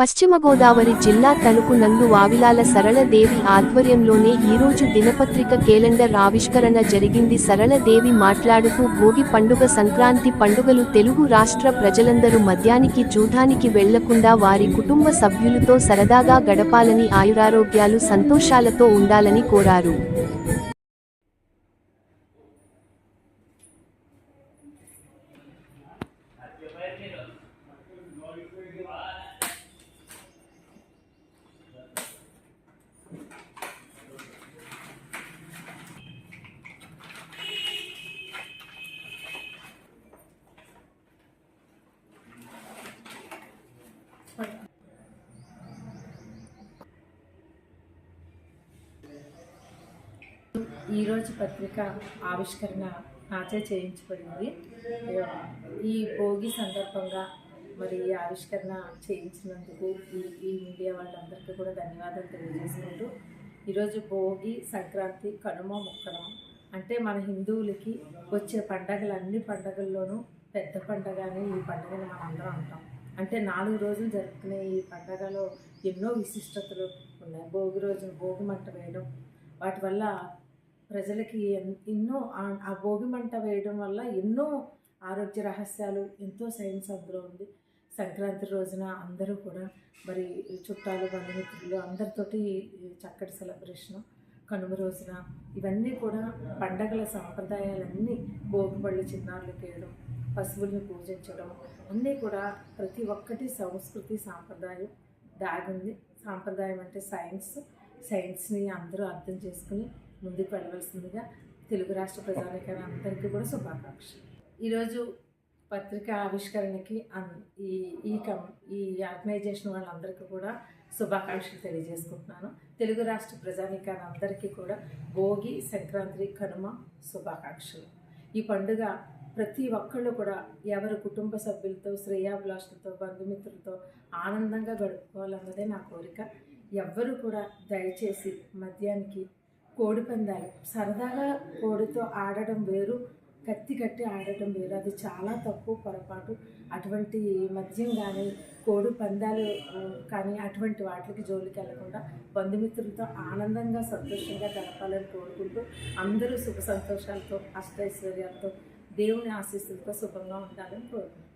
పశ్చిమ గోదావరి జిల్లా తణుకు నందు వావిలాల సరళదేవి ఆధ్వర్యంలోనే ఈరోజు దినపత్రిక కేలెండర్ ఆవిష్కరణ జరిగింది. సరళదేవి మాట్లాడుతూ భోగి పండుగ సంక్రాంతి పండుగలు తెలుగు రాష్ట్ర ప్రజలందరూ మద్యానికి జూదానికి వెళ్ళకుండా వారి కుటుంబ సభ్యులతో సరదాగా గడపాలని ఆయురారోగ్యాలు సంతోషాలతో ఉండాలని కోరారు. ఈరోజు పత్రిక ఆవిష్కరణ నాచే చేయించబడింది. ఈ భోగి సందర్భంగా మరి ఈ ఆవిష్కరణ చేయించినందుకు ఈ ఈ మీడియా వాళ్ళందరికీ కూడా ధన్యవాదాలు తెలియజేసుకుంటూ ఈరోజు భోగి సంక్రాంతి కనుమ ముక్కనుమ అంటే మన హిందువులకి వచ్చే పండగలు అన్ని పండగల్లోనూ పెద్ద పండగ అని ఈ పండుగను మనం అందరం అంటాం. అంటే నాలుగు రోజులు జరుపుకునే ఈ పండగలో ఎన్నో విశిష్టతలు ఉన్నాయి. భోగి రోజున భోగి మంట వేయడం వాటి వల్ల ప్రజలకి ఎన్- ఎన్నో ఆ- భోగి మంట వేయడం వల్ల ఎన్నో ఆరోగ్య రహస్యాలు ఎంతో సైన్స్ అందులో ఉంది. సంక్రాంతి రోజున అందరూ కూడా మరి చుట్టాలు బంధుమిత్రులు అందరితోటి చక్కటి సెలబ్రేషన్ కనుమ రోజున ఇవన్నీ కూడా పండగల సాంప్రదాయాలన్నీ భోగి పళ్ళు చిన్నారులు వేయడం పశువుల్ని పూజించడం అన్నీ కూడా ప్రతి ఒక్కటి సంస్కృతి సాంప్రదాయం దాగుంది. సాంప్రదాయం అంటే సైన్స్ సైన్స్ని అందరూ అర్థం చేసుకుని ముందుకు వెళ్ళవలసిందిగా తెలుగు రాష్ట్ర ప్రజానికాన్ని అందరికీ కూడా శుభాకాంక్షలు. ఈరోజు పత్రిక ఆవిష్కరణకి అన్- ఈ ఈ కం ఈ ఆర్గనైజేషన్ వాళ్ళందరికీ కూడా శుభాకాంక్షలు తెలియజేసుకుంటున్నాను. తెలుగు రాష్ట్ర ప్రజానికాన్ని అందరికీ కూడా భోగి సంక్రాంతి కనుమ శుభాకాంక్షలు. ఈ పండుగ ప్రతి ఒక్కళ్ళు కూడా ఎవరి కుటుంబ సభ్యులతో శ్రేయాభిలాషులతో బంధుమిత్రులతో ఆనందంగా గడుపుకోవాలన్నదే నా కోరిక. ఎవ్వరూ కూడా దయచేసి మద్యానికి కోడి పందాలు. సరదాగా కోడితో ఆడడం వేరు కత్తి కట్టి ఆడటం వేరు. అది చాలా తప్పు పొరపాటు. అటువంటి మద్యం కానీ కోడి పందాలు కానీ అటువంటి వాటికి జోలికి వెళ్ళకుండా బంధుమిత్రులతో ఆనందంగా సంతోషంగా గడపాలని కోరుకుంటూ అందరూ సుఖ సంతోషాలతో అష్టైశ్వర్యాలతో దేవుని ఆశీస్సులతో శుభంగా ఉండాలని కోరుకుంటున్నాను